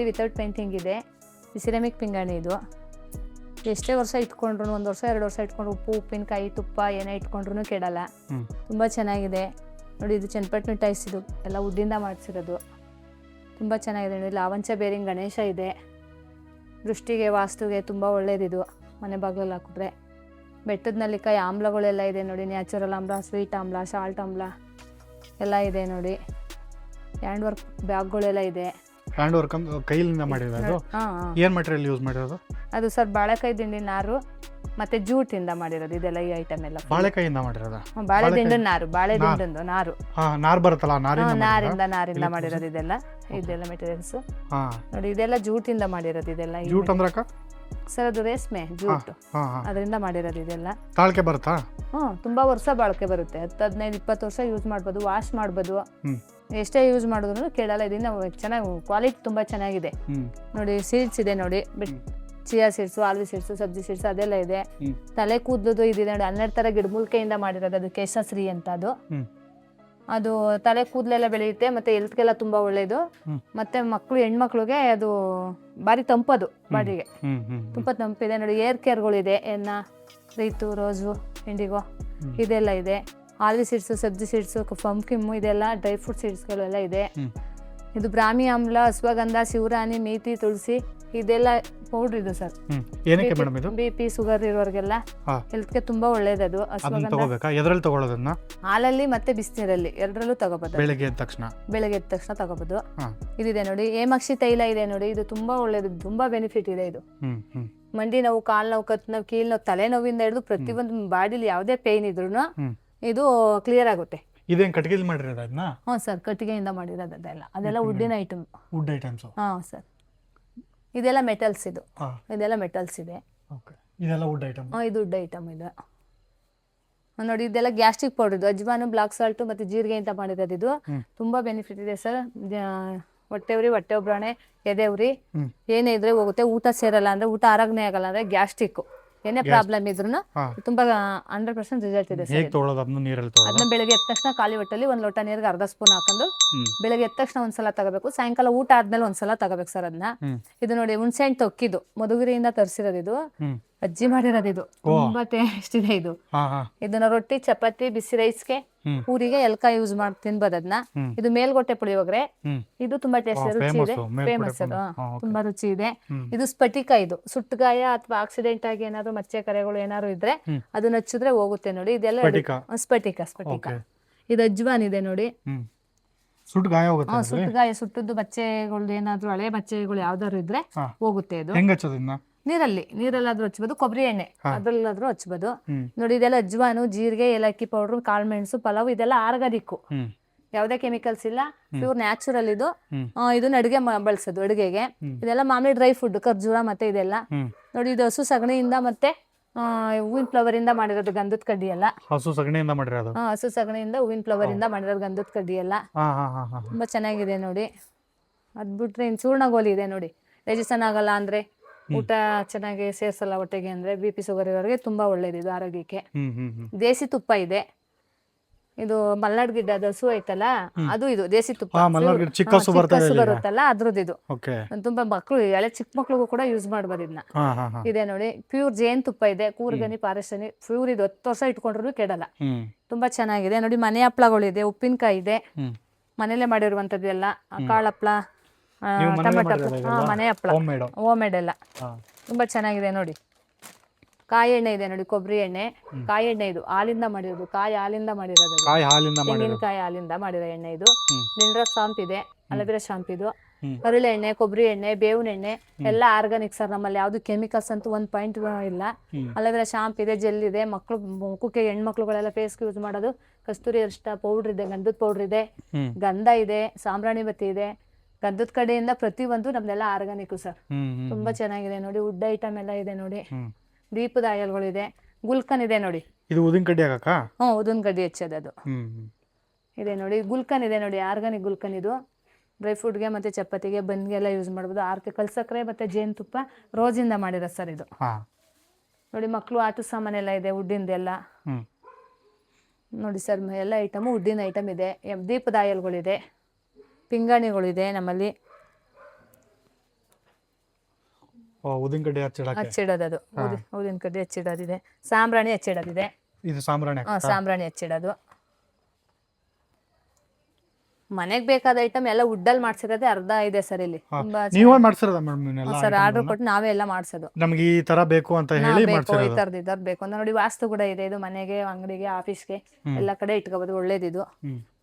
ನೋಡಿ without painting ಇದೆ. Ceramic ಪಿಂಗಾಣಿ ಇದು. ಎಷ್ಟೇ ವರ್ಷ ಇಟ್ಕೊಂಡ್ರು ಒಂದು ವರ್ಷ ಎರಡು ವರ್ಷ ಇಟ್ಕೊಂಡ್ರು ಉಪ್ಪು ಉಪ್ಪಿನಕಾಯಿ ತುಪ್ಪ ಏನೇ ಇಟ್ಕೊಂಡ್ರು ಕೆಡಲ್ಲ. ತುಂಬ ಚೆನ್ನಾಗಿದೆ. ನೋಡಿ ಇದು ಚನ್ನಪಟ್ಟಣ ಟೈಸ್ ಇದು. ಎಲ್ಲ ಉದ್ದಿಂದ ಮಾಡಿಸಿರೋದು. ತುಂಬ ಚೆನ್ನಾಗಿದೆ. ನೋಡಿ ಲಾವಂಚ ಬೇರಿಂಗ್ ಗಣೇಶ ಇದೆ. ದೃಷ್ಟಿಗೆ ವಾಸ್ತುಗೆ ತುಂಬ ಒಳ್ಳೇದಿದು ಮನೆ ಬಾಗಿಲಲ್ಲಿ ಹಾಕಿದ್ರೆ. ಬೆಟ್ಟದ ನಲ್ಲಿಕಾಯಿ ಆಮ್ಲಗಳೆಲ್ಲ ಇದೆ ನೋಡಿ. ನ್ಯಾಚುರಲ್ ಆಮ್ಲ ಸ್ವೀಟ್ ಆಮ್ಲ ಸಾಲ್ಟ್ ಆಮ್ಲ. ಎಲ್ಲ ಇದೆ ನೋಡಿ. ಹ್ಯಾಂಡ್ ವರ್ಕ್ ಬ್ಯಾಗ್ಗಳೆಲ್ಲ ಇದೆ. ಹ್ಯಾಂಡ್ ವರ್ಕ್ ಕೈಲಿಂದ ಮಾಡಿರೋದು? ಏನ್ ಮಟೀರಿಯಲ್ ಯೂಸ್ ಮಾಡಿರೋದು? ಅದು ಸರ್ ಬಾಳೆಕಾಯಿ ದಿಂದ ನಾರು ಮತ್ತೆ ಜೂಟಿಂದ ಮಾಡಿರೋದು ಇದೆಲ್ಲ ಈ ಐಟಮ್ ಎಲ್ಲ ಬಾಳೆಕಾಯಿಂದ ಮಾಡಿರೋದು? ಬಾಳೆ ದಿಂಡು ನಾರು ಬಾಳೆ ದಿಂಡು ನಾರು. ಹಾ ನಾರ್ ಬರುತ್ತಲ್ಲ ನಾರಿಂದ ನಾರಿಂದ ಮಾಡಿರೋದು ಇದೆಲ್ಲ. ಇದೆಲ್ಲ ಮೆಟೀರಿಯಲ್ಸ್ ಹಾ. ನೋಡಿ ಇದೆಲ್ಲ ಜೂಟಿಂದ ಮಾಡಿರೋದು ಇದೆಲ್ಲ ಜೂಟ್ ಅಂದ್ರಕ? ಸರ್ ಅದು ರೇಷ್ಮೆ ಜೂಟ್. ಅದರಿಂದ ಮಾಡಿರೋದು ಇದೆಲ್ಲ. ತಾಳ್ಕೆ ಬರುತ್ತಾ? ಹ್ಮ್ ತುಂಬಾ ವರ್ಷ ಬಾಳ್ಕೆ ಬರುತ್ತೆ. ಹತ್ತು ಹದಿನೈದು ಇಪ್ಪತ್ತು ವರ್ಷ ಯೂಸ್ ಮಾಡ್ಬೋದು ವಾಶ್ ಮಾಡ್ಬೋದು. ಎಷ್ಟೇ ಯೂಸ್ ಮಾಡಿದ್ರು ಕೇಳಲ್ಲ ಇದನ್ನ ಚೆನ್ನಾಗಿ ಕ್ವಾಲಿಟಿ ತುಂಬಾ ಚೆನ್ನಾಗಿದೆ. ನೋಡಿ ಸೀಡ್ಸ್ ಇದೆ ನೋಡಿ ಬಿಟ್. ಚಿಯಾ ಸೀಡ್ಸು ಆಲ್ವಿ ಸೀಡ್ಸು ಸಬ್ಜಿ ಸೀಡ್ಸ್ ಅದೆಲ್ಲ ಇದೆ. ತಲೆ ಕೂದಲದು ಇದಿದೆ ನೋಡಿ ಹನ್ನೆರಡು ಥರ ಗಿಡಮೂಲಿಕೆಯಿಂದ ಮಾಡಿರೋದು ಅದು ಕೇಶಶ್ರೀ ಅಂತ ಅದು. ಅದು ತಲೆ ಕೂದಲೆಲ್ಲ ಬೆಳೆಯುತ್ತೆ ಮತ್ತೆ ಹೆಲ್ತ್ಗೆಲ್ಲ ತುಂಬಾ ಒಳ್ಳೇದು. ಮತ್ತೆ ಮಕ್ಕಳು ಹೆಣ್ಮಕ್ಳಿಗೆ ಅದು ಭಾರಿ ತಂಪದು ಬಾಡಿಗೆ. ತುಂಬ ತಂಪಿದೆ ನೋಡಿ ಏರ್ ಕೇರ್ಗಳಿದೆ ಎನ್ನ ರೀತು ರೋಸು ಇಂಡಿಗೋ ಇದೆಲ್ಲ ಇದೆ. ಆಲ್ವಿ ಸೀಡ್ಸು ಸಬ್ಜಿ ಸೀಡ್ಸು ಪಂಪ್ಕಿಮ್ಮು ಇದೆಲ್ಲ ಡ್ರೈ ಫ್ರೂಟ್ ಸೀಡ್ಸ್ಗಳೆಲ್ಲ ಇದೆ. ಇದು ಬ್ರಾಹ್ಮಿ ಆಮ್ಲ ಅಶ್ವಗಂಧ ಶಿವರಾಣಿ ಮೇತಿ ತುಳಸಿ ಇದೆಲ್ಲ ಪೌಡ್ರ್ ಇದು ಸರ್. ಏನಕ್ಕೆ ಮೇಡಮ್ ಇದು? ಬಿ ಪಿ ಶುಗರ್ ಇರೋರ್ಗೆಲ್ಲ. ಹೆಲ್ತ್ಗೆ ತುಂಬಾ ಒಳ್ಳೇದದು ಅದನ್ನ ಅಶ್ವಗಂಧ. ತಗೋಬೇಕಾ? ಎದ್ರಲ್ಲಿ ತಗೊಳ್ಳೋದನ್ನ ಹಾಲಲ್ಲಿ ಮತ್ತೆ ಬಿಸಿನೀರಲ್ಲಿ ಎರಡರಲ್ಲೂ ತಗೋಬೋದು. ಬೆಳಗ್ಗೆ ಎದ್ದ ತಕ್ಷಣ? ಬೆಳಗ್ಗೆ ಎದ್ದ ತಕ್ಷಣ ತಗೋಬೋದು. ಇದಿದೆ ನೋಡಿ ಏಮಕ್ಷಿ ತೈಲ ಇದೆ ನೋಡಿ ಇದು ತುಂಬಾ ಒಳ್ಳೇದು ತುಂಬಾ ಬೆನಿಫಿಟ್ ಇದೆ ಇದು. ಮಂಡಿ ನೋವು ಕಾಲು ನೋವು ಕತ್ ನೋವು ಕೀಲ್ ನೋವು ತಲೆನೋವಿಂದ ಹಿಡಿದು ಪ್ರತಿಯೊಂದು ಬಾಡಿಲಿ ಯಾವುದೇ ಪೇನ್ ಇದ್ರೂ. ಇದು ಕ್ಲಿಯರ್ ಆಗುತ್ತೆ. ಇದೇನ್ ಕಟ್ಟಿಗೆಲಿ ಮಾಡಿರೋದು ಅದನ್ನ ಹ್ಞೂ ಸರ್ ಕಟ್ಟಿಗೆಯಿಂದ ಮಾಡಿರೋದು ಅದೆಲ್ಲ. ಅದೆಲ್ಲ ವುಡ್ಡಿನ ಐಟಮ್ ವುಡ್ ಐಟಮ್ಸ್ ಹಾಂ ಸರ್. ಇದೆಲ್ಲ ಮೆಟಲ್ಸ್ ಇದು. ಹಾ. ಇದೆಲ್ಲ ಮೆಟಲ್ಸ್ ಇದೆ. ಓಕೆ ಇದೆಲ್ಲ ವುಡ್ ಐಟಮ್ ಹಾಂ ಇದು ವುಡ್ ಐಟಮ್ ಇದು. ನೋಡಿ ಇದೆಲ್ಲ ಗ್ಯಾಸ್ಟ್ರಿಕ್ ಪೌಡರ್ ಇದು. ಅಜ್ವಾನು ಬ್ಲಾಕ್ ಸಾಲ್ಟ್ ಮತ್ತು ಜೀರಿಗೆ ಅಂತ ಮಾಡಿರೋದು ಇದು. ತುಂಬಾ ತುಂಬ ಬೆನಿಫಿಟ್ ಇದೆ ಸರ್. ಹೊಟ್ಟೆ ಉರಿ ಹೊಟ್ಟೆ ಉಬ್ರಾಣೆ ಎದೆ ಉರಿ. ಹ್ಮ್. ಏನೇ ಇದ್ರೆ ಹೋಗುತ್ತೆ. ಊಟ ಸೇರಲ್ಲ ಅಂದ್ರೆ ಊಟ ಆರಾಗನೆ ಆಗಲ್ಲ ಅಂದ್ರೆ ಗ್ಯಾಸ್ಟ್ರಿಕ್ ಏನೇ ಪ್ರಾಬ್ಲಮ್ ಇದ್ರೂ ತುಂಬಾ ಹಂಡ್ರೆಡ್ ಪರ್ಸೆಂಟ್ ರಿಸಲ್ಟ್ ಇದೆ ಸರ್. ಹೇಗ್ ತಗೊಳ್ಳೋದು ಅದನ್ನ ನೀರಲ್ಲಿ ತಗೊಳ್ಳೋದು ಅದನ್ನ ಬೆಳಗ್ಗೆ ಎದ್ದ ತಕ್ಷಣ ಖಾಲಿ ಹೊಟ್ಟೆಲಿ ಒಂದು ಲೋಟ ನೀರಿಗೆ ಅರ್ಧ ಸ್ಪೂನ್ ಹಾಕೊಂಡು ಬೆಳಗ್ಗೆ ಎದ್ದ ತಕ್ಷಣ ಒಂದ್ಸಲ ತಗೋಬೇಕು. ಸಾಯಂಕಾಲ ಊಟ ಆದ್ಮೇಲೆ ಒಂದ್ಸಲ ತಗೋಬೇಕು ಸರ್ ಅದನ್ನ. ಇದು ನೋಡಿ ಹುಣ್ಸೆ ಹಣ್ಣು ತೊಕ್ಕಿದ್ದು. ಮಧುಗಿರಿಯಿಂದ ತರಿಸಿರೋದು ಇದು. ಅಜ್ಜಿ ಮಾಡಿರೋದು ಇದು. ತುಂಬಾ ಟೇಸ್ಟ್ ಇದೆ ಇದು. ಇದನ್ನ ರೊಟ್ಟಿ ಚಪಾತಿ ಬಿಸಿ ರೈಸ್ಗೆ ಊರಿಗೆ ಎಲ್ಕ ಯೂಸ್ ಮಾಡಿ ತಿನ್ಬೋದು ಅದನ್ನ ಇದು ಮೇಲ್ಗೊಟ್ಟೆ ಪುಳಿಯೋಗರೆ ಇದು ತುಂಬಾ ಟೇಸ್ಟ್ ರುಚಿ ಇದೆ. ಫೇಮಸ್ ಅದು. ತುಂಬಾ ರುಚಿ ಇದೆ. ಇದು ಸ್ಫಟಿಕ ಇದು. ಸುಟ್ಟಗಾಯ ಅಥವಾ ಆಕ್ಸಿಡೆಂಟ್ ಆಗಿ ಏನಾದ್ರು ಮಚ್ಚೆ ಕರೆಗಳು ಏನಾದ್ರು ಇದ್ರೆ. ಅದನ್ನ ಹಚ್ಚಿದ್ರೆ ಹೋಗುತ್ತೆ ನೋಡಿ. ಇದೆಲ್ಲ ಸ್ಫಟಿಕ. ಸ್ಫಟಿಕ ಇದು ಅಜ್ವಾನ್ ಇದೆ ನೋಡಿ. ಸುಟ್ಟು ಗಾಯ ಹೋಗುತ್ತೆ? ಸುಟ್ಟಗಾಯ ಸುಟ್ಟದ್ದು ಬಚ್ಚೆಗಳು ಏನಾದ್ರು ಹಳೆ ಬಚ್ಚೆಗಳು ಯಾವ್ದಾದ್ರು ಇದ್ರೆ ಹೋಗುತ್ತೆ ಇದು. ಹೆಂಗ್ ಹಚ್ಚೋದಿನ್ನ ನೀರಲ್ಲಿ ನೀರಲ್ಲಾದ್ರೂ ಹಚ್ಬೋದು ಕೊಬ್ಬರಿ ಎಣ್ಣೆ ಅದ್ರಲ್ಲಾದ್ರೂ ಹಚ್ಬೋದು. ನೋಡಿ ಇದೆಲ್ಲ ಅಜ್ವಾನು ಜೀರಿಗೆ ಏಲಕ್ಕಿ ಪೌಡ್ರು ಕಾಳುಮೆಣಸು ಪಲಾವ್ ಇದೆಲ್ಲ ಆರ್ಗಾನಿಕ್ ಯಾವ್ದೇ ಕೆಮಿಕಲ್ಸ್ ಇಲ್ಲ. ಪ್ಯೂರ್ ನ್ಯಾಚುರಲ್ ಇದು. ಇದನ್ನ ಅಡುಗೆ ಬಳಸೋದು ಅಡುಗೆಗೆ. ಇದೆಲ್ಲ ಮಾಮೂಲಿ ಡ್ರೈ ಫುಡ್ ಖರ್ಜೂರ ಮತ್ತೆ ಇದೆಲ್ಲ. ನೋಡಿ ಇದು ಹಸು ಸಗಣಿಯಿಂದ ಮತ್ತೆ ಹೂವಿನ ಫ್ಲವರ್ ಇಂದ ಮಾಡಿರೋದು ಗಂಧದ ಕಡ್ಡಿ ಎಲ್ಲ. ಹಸು ಸಗಣಿಯಿಂದ ಮಾಡಿರೋದು? ಹಸು ಸಗಣಿಯಿಂದ ಹೂವಿನ ಫ್ಲವರ್ ಇಂದ ಮಾಡಿರೋದು ಗಂಧದ ಕಡ್ಡಿ ಎಲ್ಲ. ತುಂಬಾ ಚೆನ್ನಾಗಿದೆ ನೋಡಿ. ಅದ್ ಬಿಟ್ರೆ ಚೂರ್ಣ ಚೂರ್ಣಗೋಲಿ ಇದೆ ನೋಡಿ. ಡೈಜೆಷನ್ ಆಗಲ್ಲ ಅಂದ್ರೆ. ಊಟ ಚೆನ್ನಾಗಿ ಸೇರ್ಸಲ್ಲ ಹೊಟ್ಟೆಗೆ ಅಂದ್ರೆ ಬಿ ಪಿ ಶುಗರ್ ಇರೋರಿಗೆ ತುಂಬಾ ಒಳ್ಳೇದು ಇದು ಆರೋಗ್ಯಕ್ಕೆ. ದೇಸಿ ತುಪ್ಪ ಇದೆ. ಇದು ಮಲ್ನಾಡ್ ಗಿಡ್ಡದ ದಸು ಐತಲ್ಲ ಅದು ಇದು ದೇಸಿ ತುಪ್ಪ. ಚಿಕ್ಕ ಹಸು ಬರುತ್ತಲ್ಲ ಅದ್ರದ್ದು ಇದು ತುಂಬಾ ಮಕ್ಕಳು ಎಳೆ ಚಿಕ್ಕ ಮಕ್ಳಿಗೂ ಕೂಡ ಯೂಸ್ ಮಾಡ್ಬೋದು ಇದನ್ನ ಇದೆ ನೋಡಿ ಪ್ಯೂರ್ ಜೇನ್ ತುಪ್ಪ ಇದೆ ಕೂರ್ಗನಿ ಪಾರಸನಿ ಪ್ಯೂರ್ ಇದು ಹತ್ತು ವರ್ಷ ಇಟ್ಕೊಂಡ್ರು ಕೆಡಲ್ಲ. ತುಂಬಾ ಚೆನ್ನಾಗಿದೆ. ನೋಡಿ ಮನೆ ಹಪ್ಳಗಳಿದೆ ಉಪ್ಪಿನಕಾಯಿ ಇದೆ. ಮನೇಲೆ ಮಾಡಿರುವಂತದ್ದು ಎಲ್ಲ ಕಾಳು ಟೊಮೆಟೊ ಹಾ? ಮನೆ ಹಪ್ಳ ಹೋಮ್ ಮೇಡ್ ಹೋಮೇಡ್ ಎಲ್ಲ. ತುಂಬಾ ಚೆನ್ನಾಗಿದೆ ನೋಡಿ. ಕಾಯಿ ಎಣ್ಣೆ ಇದೆ ನೋಡಿ ಕೊಬ್ಬರಿ ಎಣ್ಣೆ. ಕಾಯಿ ಎಣ್ಣೆ ಇದು ಹಾಲಿಂದ ಮಾಡಿರೋದು. ಕಾಯಿ ಹಾಲಿಂದ ಮಾಡಿರೋದು ತೆಂಗಿನಕಾಯಿ ಹಾಲಿಂದ ಮಾಡಿರೋ ಎಣ್ಣೆ ಇದು. ನಿಂಡ್ರ ಶಾಂಪ್ ಇದೆ ಅಲಬಿರ ಶಾಂಪ್ ಇದು. ಕರುಳೆ ಹರಳೆ ಎಣ್ಣೆ ಕೊಬ್ಬರಿ ಎಣ್ಣೆ ಬೇವಿನ ಎಣ್ಣೆ ಎಲ್ಲ ಆರ್ಗಾನಿಕ್ ಸರ್ ನಮ್ಮಲ್ಲಿ. ಯಾವ್ದು ಕೆಮಿಕಲ್ಸ್ ಅಂತೂ ಒಂದ್ ಪಾಯಿಂಟ್ ಇಲ್ಲ. ಅಲಬಿರ ಅಲೋವೆರಾ ಶಾಂಪ್ ಇದೆ ಜೆಲ್ ಇದೆ. ಮಕ್ಕಳು ಮುಖಕ್ಕೆ ಹೆಣ್ಮಕ್ಳುಗಳೆಲ್ಲ ಫೇಸ್ಗೆ ಯೂಸ್ ಮಾಡೋದು. ಕಸ್ತೂರಿ ಅರಿಷ್ಟ ಪೌಡ್ರ್ ಇದೆ ಗಂಧದ ಪೌಡ್ರ್ ಇದೆ ಗಂಧ ಇದೆ ಸಾಂಬ್ರಾಣಿ ಬತ್ತಿ ಇದೆ. ಗಂಧದ ಕಡೆಯಿಂದ ಪ್ರತಿಯೊಂದು ನಮ್ದೆಲ್ಲ ಆರ್ಗಾನಿಕ್ ಸರ್. ತುಂಬಾ ಚೆನ್ನಾಗಿದೆ ನೋಡಿ ವುಡ್ ಐಟಮ್ ಎಲ್ಲ ಇದೆ ನೋಡಿ. ದೀಪದ ಆಯಲ್ಗಳಿದೆ ಗುಲ್ಕನ್ ಇದೆ ನೋಡಿ. ಇದು ಉದಿನ ಕಡ್ಡಿ ಹಾಕಕ್ಕ ಹ್ಞೂ ಉದಿನ ಹೆಚ್ಚದದು. ಹ್ಮ್ ಇದೆ ನೋಡಿ ಗುಲ್ಕನ್ ಇದೆ ನೋಡಿ ಆರ್ಗಾನಿಕ್ ಗುಲ್ಕನ್ ಇದು. ಡ್ರೈ ಫ್ರೂಟ್ಗೆ ಮತ್ತೆ ಚಪಾತಿಗೆ ಬನ್ಗೆಲ್ಲ ಯೂಸ್ ಮಾಡ್ಬೋದು. ಆರ್ಕೆ ಕಲ್ಸಕ್ರೆ ಮತ್ತು ಜೇನುತುಪ್ಪ ರೋಜಿಂದ ಮಾಡಿರೋ ಸರ್ ಇದು. ನೋಡಿ ಮಕ್ಕಳು ಆಟ ಸಾಮಾನೆಲ್ಲ ಇದೆ ವುಡ್ಡಿಂದೆಲ್ಲ ನೋಡಿ ಸರ್ ಎಲ್ಲ ಐಟಮು ವುಡ್ಡಿನ ಐಟಮ್ ಇದೆ. ದೀಪದ ಆಯಲ್ಗಳಿದೆ. ಪಿಂಗಾಣಿಗಳಿದೆ ನಮ್ಮಲ್ಲಿ. ಊದಿನ ಕಡ್ಡಿ ಹಚ್ಚಿಡೋದದು. ಊದಿನ ಕಡ್ಡಿ ಹಚ್ಚಿಡೋದಿದೆ. ಸಾಂಬ್ರಾಣಿ ಹಚ್ಚಿಡೋದಿದೆ. ಇದು ಸಾಂಬ್ರಾಣಿ ಹಾ ಸಾಂಬ್ರಾಣಿ ಹಚ್ಚಿಡೋದು. ಮನೆಗೆ ಬೇಕಾದ ಐಟಮ್ ಎಲ್ಲ ವುಡ್ಡಲ್ಲಿ ಮಾಡ್ಸಿರೋದೇ ಅರ್ಧ ಇದೆ ಸರ್ ಇಲ್ಲಿ. ತುಂಬಾ ನೀವೇ ಮಾಡ್ಸಿರೋದ ಮೇಡಮ್ ಸರ್ ಆರ್ಡರ್ ಕೊಟ್ಟು ನಾವೇ ಎಲ್ಲ ಮಾಡ್ಸೋದು. ನಮ್ಗೆ ಈ ತರ ಬೇಕು ಅಂತ ಹೇಳಿ ಮಾಡ್ಸೋದು ಈ ತರದ ತರದ್ ಬೇಕು. ಅಂತ ನೋಡಿ ವಾಸ್ತು ಕೂಡ ಇದೆ. ಇದು ಮನೆಗೆ ಅಂಗಡಿಗೆ ಆಫೀಸ್ಗೆ. ಎಲ್ಲ ಕಡೆ ಇಟ್ಕೋಬಹುದು ಒಳ್ಳೇದಿದು.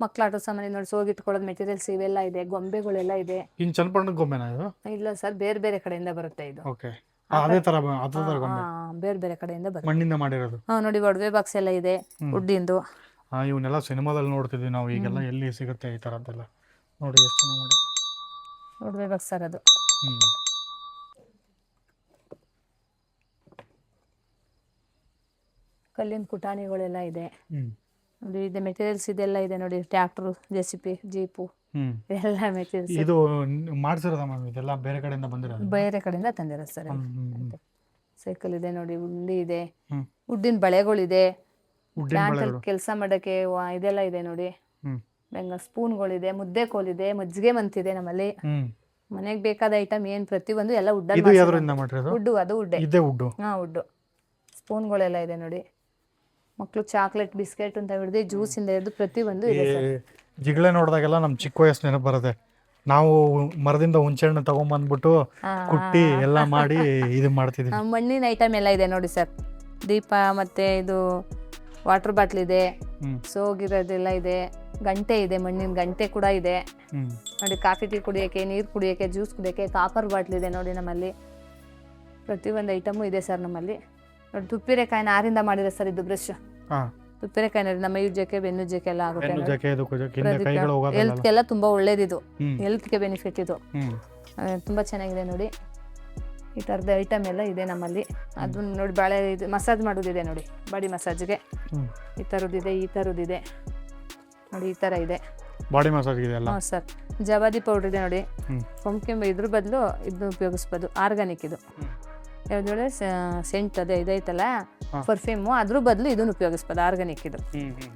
ಮಕ್ಳ ಆಟೋ ಸಾಮಾನು ನೋಡಿ ಸೋಗಿಟ್ಕೊಳ್ಳೋದು ಮೆಟೀರಿಯಲ್ಸ್ ಇವೆಲ್ಲ ಇದೆ ಗೊಂಬೆಗಳೆಲ್ಲ ಇದೆ. ಇನ್ ಚನ್ನಪಟ್ಟಣ ಗೊಂಬೆನಾ ಇದು? ಇಲ್ಲ ಸರ್ ಬೇರೆ ಬೇರೆ ಕಡೆಯಿಂದ ಬರುತ್ತೆ ಇದು. ಓಕೆ ಅದೇ ತರ ಅದೇ ತರ ಗೊಂಬೆ. ಬೇರೆ ಬೇರೆ ಕಡೆಯಿಂದ ಬರುತ್ತೆ. ಮಣ್ಣಿಂದ ಮಾಡಿರೋದು. ಹಾ ನೋಡಿ ಒಡವೆ ಬಾಕ್ಸ್ ಎಲ್ಲ ಇದೆ ಹ್ಮ್. ಇವನ್ನೆಲ್ಲ ಸಿನಿಮಾದಲ್ಲಿ ನೋಡ್ತಿದ್ವಿ ನಾವು. ಈಗೆಲ್ಲ ಎಲ್ಲಿ ಸಿಗುತ್ತೆ ಈ ತರದ್ದೆಲ್ಲ. ನೋಡಿ ಎಷ್ಟು ಚೆನ್ನಾಗಿ ಮಾಡಿ ನೋಡ್ಬೇಕು ಸರ್ ಅದು. ಕಲ್ಲಿನ ಕುಟಾಣಿಗಳೆಲ್ಲ ಇದೆ. ನೋಡಿ ಇದೆ ಮೆಟೀರಿಯಲ್ಸ್ ಇದೆಲ್ಲ ಇದೆ ನೋಡಿ tractor J C B jeep ಎಲ್ಲ ಮೆಟೀರಿಯಲ್ಸ್ ಇದು ಮಾಡ್ಸಿರೋದ ಮ್ಯಾಮ್ ಇದೆಲ್ಲ ಬೇರೆ ಕಡೆಯಿಂದ ಬಂದಿರೋದು? ಬೇರೆ ಕಡೆಯಿಂದ ತಂದಿರೋದು ಸರ್ ಸೈಕಲ್ ಇದೆ ನೋಡಿ ಉಂಡಿ ಇದೆ. ಉಡ್ಡಿನ ಬಳೆಗಳಿದೆ. ಪ್ಲಾಂಟ್ ಕೆಲಸ ಮಾಡಕ್ಕೆ ವ- ಇದೆಲ್ಲ ಇದೆ ನೋಡಿ. ಹ್ಮ್. ಬೆಂಗ ಸ್ಪೂನ್ಗಳಿದೆ ಮುದ್ದೆ ಕೋಲಿದೆ ಮಜ್ಜಿಗೆ ಮಂತಿದೆ ನಮ್ಮಲ್ಲಿ. ಮನೆಗೆ ಬೇಕಾದ ಐಟಮ್ ಏನ್ ಪ್ರತಿಯೊಂದು ಎಲ್ಲ ಇದು ಮಾಡಿರೋದು? ಉಡ್ಡು ಅದು ಉಡ್ಡೆ. ಇದೇ ಉಡ್ಡು. ಹಾ ಉಡ್ಡು. ಸ್ಪೂನ್ಗಳೆಲ್ಲ ಇದೆ ನೋಡಿ. ಮಕ್ಕಳು ಚಾಕ್ಲೇಟ್ ಬಿಸ್ಕೆಟ್ ಅಂತ ಹಿಡಿದು ಜ್ಯೂಸ್ ಇಂದ ಹಿಡಿದು ಪ್ರತಿಯೊಂದು ಇದೆ ಈ ಸರ್. ಜಿಗಳೆ ನೋಡಿದಾಗೆಲ್ಲ ನಮ್ ಚಿಕ್ಕ ವಯಸ್ಸು ನೆನಪು ಬರುತ್ತೆ. ನಾವು ಮರದಿಂದ ಹುಂಚೆಹಣ್ಣು ತಗೊಂಬಂದ್ಬಿಟ್ಟು ಹಾ, ಕುಟ್ಟಿ ಎಲ್ಲ ಮಾಡಿ ಇದು ಮಾಡ್ತಿದ್ವಿ. ಆ, ಮಣ್ಣಿನ ಐಟಮ್ ಎಲ್ಲ ಇದೆ ನೋಡಿ ಸರ್. ದೀಪ ಮತ್ತೆ ಇದು ವಾಟರ್ ಬಾಟ್ಲ್ ಇದೆ ಸೋಗಿರೋದೆಲ್ಲ ಇದೆ ಗಂಟೆ ಇದೆ ಮಣ್ಣಿನ ಗಂಟೆ ಕೂಡ ಇದೆ. ನೋಡಿ ಕಾಫಿ ಟೀ ಕುಡಿಯೋಕ್ಕೆ ನೀರು ಕುಡಿಯೋಕ್ಕೆ ಜ್ಯೂಸ್ ಕುಡಿಯೋಕ್ಕೆ ಕಾಪರ್ ಬಾಟ್ಲ್ ಇದೆ ನೋಡಿ ನಮ್ಮಲ್ಲಿ. ಪ್ರತಿಯೊಂದು ಐಟಮು ಇದೆ ಸರ್ ನಮ್ಮಲ್ಲಿ. ನೋಡಿ ತುಪ್ಪಿರೆಕಾಯಿ ನಾರಿಂದ ಮಾಡಿದೆ ಸರ್ ಇದು ಬ್ರಷ್ ಹಾ. ತುಪ್ಪಿರೆಕಾಯಿ ನೋಡಿ ನಮ್ಮ ಬೆನ್ನು ಬೆನ್ನುಜ್ಜಕ್ಕೆ ಎಲ್ಲ ಆಗುತ್ತೆ ಹೆಲ್ತ್ಗೆಲ್ಲ ತುಂಬಾ ಒಳ್ಳೇದಿದು. ಹೆಲ್ತ್ಗೆ ಬೆನಿಫಿಟ್ ಇದು. ತುಂಬಾ ಚೆನ್ನಾಗಿದೆ ನೋಡಿ. ಈ ಥರದ ಐಟಮ್ ಎಲ್ಲ ಇದೆ ನಮ್ಮಲ್ಲಿ. ಅದನ್ನ ನೋಡಿ ಬಾಳೆ ಇದು ಮಸಾಜ್ ಮಾಡೋದಿದೆ ನೋಡಿ ಬಾಡಿ ಮಸಾಜ್ಗೆ. ಈ ಥರದ್ದಿದೆ ಈ ಥರದ್ದಿದೆ ನೋಡಿ ಈ ಥರ ಇದೆ. ಬಾಡಿ ಮಸಾಜ್ ಇದೆ ಅಲ್ಲ? ಸರ್. ಜವಾದಿ ಪೌಡ್ರ್ ಇದೆ ನೋಡಿ. ಹ್ಮ್. ಪಂಪ್ಕಿನ್ ಇದ್ರ ಬದಲು ಇದನ್ನ ಉಪಯೋಗಿಸ್ಬೋದು. ಆರ್ಗಾನಿಕ್ ಇದು. ಯಾವ್ದು ಹೇಳಿ ಸೆಂಟ್ ಅದೇ ಇದೈತಲ್ಲ. ಪರ್ಫ್ಯೂಮು ಅದ್ರ ಬದಲು ಇದನ್ನ ಉಪಯೋಗಿಸ್ಬೋದು ಆರ್ಗಾನಿಕ್ ಇದು.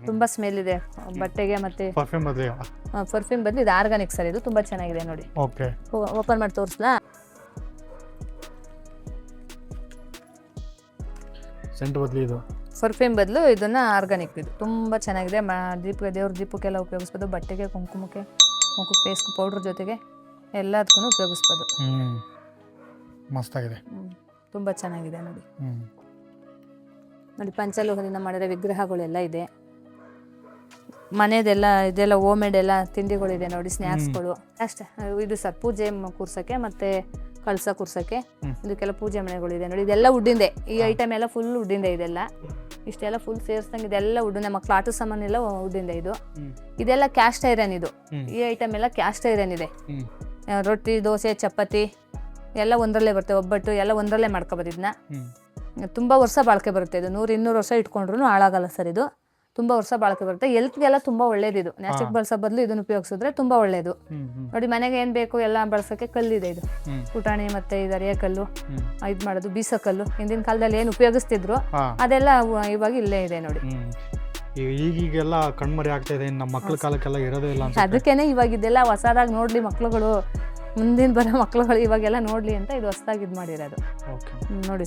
ತುಂಬ ಸ್ಮೆಲ್ ಇದೆ. ಬಟ್ಟೆಗೆ ಮತ್ತೆ ಪರ್ಫ್ಯೂಮ್ ಬದಲಿ ಪರ್ಫ್ಯೂಮ್ ಬದಲು ಇದು ಆರ್ಗಾನಿಕ್ ಸರ್. ಇದು ತುಂಬಾ ಚೆನ್ನಾಗಿದೆ ನೋಡಿ. ಓಕೆ ಓಪನ್ ಮಾಡಿ ತೋರಿಸ್ಲಾ? ಸೆಂಟ್ ಬದಲು ಇದು? ಪರ್ಫ್ಯೂಮ್ ಬದಲು ಇದನ್ನ ಆರ್ಗಾನಿಕ್ ಇದು. ತುಂಬ ಚೆನ್ನಾಗಿದೆ. ಮ ದೀಪ ದೇವ್ರ ದೀಪಕ್ಕೆಲ್ಲ ಉಪಯೋಗಿಸ್ಬೋದು. ಬಟ್ಟೆಗೆ ಕುಂಕುಮಕ್ಕೆ ಮುಖಕ್ಕೆ ಪೇಸ್ಟ್ ಪೌಡ್ರ್ ಜೊತೆಗೆ ಎಲ್ಲದಕ್ಕೂ ಉಪಯೋಗಿಸ್ಬೋದು. ಮಸ್ತ್ ಮಸ್ತಾಗಿದೆ. ತುಂಬ ಚೆನ್ನಾಗಿದೆ ನೋಡಿ. ನೋಡಿ ಪಂಚಲೋಹದಿಂದ ಮಾಡಿರೋ ವಿಗ್ರಹಗಳೆಲ್ಲ ಇದೆ. ಮನೆಯದೆಲ್ಲ ಇದೆಲ್ಲ ಓಮೇಡ್ ಎಲ್ಲ ತಿಂಡಿಗಳಿದೆ ನೋಡಿ ಸ್ನ್ಯಾಕ್ಸ್ಗಳು ಅಷ್ಟೇ. ಇದು ಸರ್ ಪೂಜೆ ಕೂರ್ಸೋಕ್ಕೆ ಮತ್ತೆ ಕಳಸ ಕುರ್ಸಕ್ಕೆ. ಇದಕ್ಕೆಲ್ಲ ಪೂಜೆ ಮನೆಗಳಿದೆ ನೋಡಿ ಇದೆಲ್ಲ ಉಡ್ಡಿಂದೆ. ಈ ಐಟಮ್ ಎಲ್ಲ ಫುಲ್ ಉಡ್ಡಿಂದೆ ಇದೆಲ್ಲ. ಇಷ್ಟೆಲ್ಲ ಫುಲ್ ಸೇರಿಸ್ದಂಗೆ ಇದೆಲ್ಲ ಉಡ್ಡಿಂದೆ. ಮಕ್ಕಳು ಆಟ ಸಾಮಾನು ಎಲ್ಲ ಉಡ್ಡಿಂದೆ ಇದು. ಇದೆಲ್ಲ ಕ್ಯಾಸ್ಟ್ ಐರನ್ ಇದು. ಈ ಐಟಮ್ ಎಲ್ಲ ಕ್ಯಾಸ್ಟ್ ಐರನ್ ಇದೆ. ರೊಟ್ಟಿ ದೋಸೆ ಚಪಾತಿ ಎಲ್ಲ ಒಂದರಲ್ಲೇ ಬರುತ್ತೆ. ಒಬ್ಬಟ್ಟು ಎಲ್ಲ ಒಂದರಲ್ಲೇ ಮಾಡ್ಕೊಬೋದು ಇದನ್ನ. ತುಂಬ ವರ್ಷ ಬಾಳ್ಕೆ ಬರುತ್ತೆ ಇದು. ನೂರು ಇನ್ನೂರು ವರ್ಷ ಇಟ್ಕೊಂಡ್ರು ಹಾಳಾಗಲ್ಲ ಸರ್ ಇದು. ತುಂಬ ವರ್ಷ ಬಾಳಕೆ ಬರುತ್ತೆ. ಎಲ್ತ್ಗೆಲ್ಲ ತುಂಬಾ ಒಳ್ಳೇದಿದು ನ್ಯಾಸ್ಟಿಕ್ ಬಳಸೋ ಬದಲು ಇದನ್ನ ಉಪಯೋಗಿಸಿದ್ರೆ ತುಂಬಾ ಒಳ್ಳೇದು. ನೋಡಿ ಮನೆಗೆ ಏನ್ ಬೇಕು ಎಲ್ಲ ಬಳಸೋಕೆ ಕಲ್ಲಿದೆ ಇದು ಪುಟಾಣಿ ಮತ್ತೆ ಇದು ಅರಿಯ ಕಲ್ಲು ಇದ್ ಮಾಡೋದು ಬೀಸೋ ಕಲ್ಲು. ಹಿಂದಿನ ಕಾಲದಲ್ಲಿ ಏನು ಉಪಯೋಗಿಸ್ತಿದ್ರು ಅದೆಲ್ಲ ಇವಾಗ ಇಲ್ಲೇ ಇದೆ ನೋಡಿ. ಈಗೀಗೆಲ್ಲ ಕಣ್ಮರಿ ಆಗ್ತಾ ಇದೆ. ನಮ್ಮ ಮಕ್ಕಳ ಕಾಲಕ್ಕೆಲ್ಲ ಇರೋದೇ ಇಲ್ಲ ಅದಕ್ಕೇನೆ ಇವಾಗ ಇದೆಲ್ಲ ಹೊಸದಾಗಿ ನೋಡ್ಲಿ ಮಕ್ಕಳುಗಳು ಮುಂದಿನ ಬರೋ ಮಕ್ಕಳುಗಳು ಇವಾಗೆಲ್ಲ ನೋಡ್ಲಿ ಅಂತ ಇದು ಹೊಸದಾಗಿ ಇದು ಮಾಡಿರೋದು. ನೋಡಿ.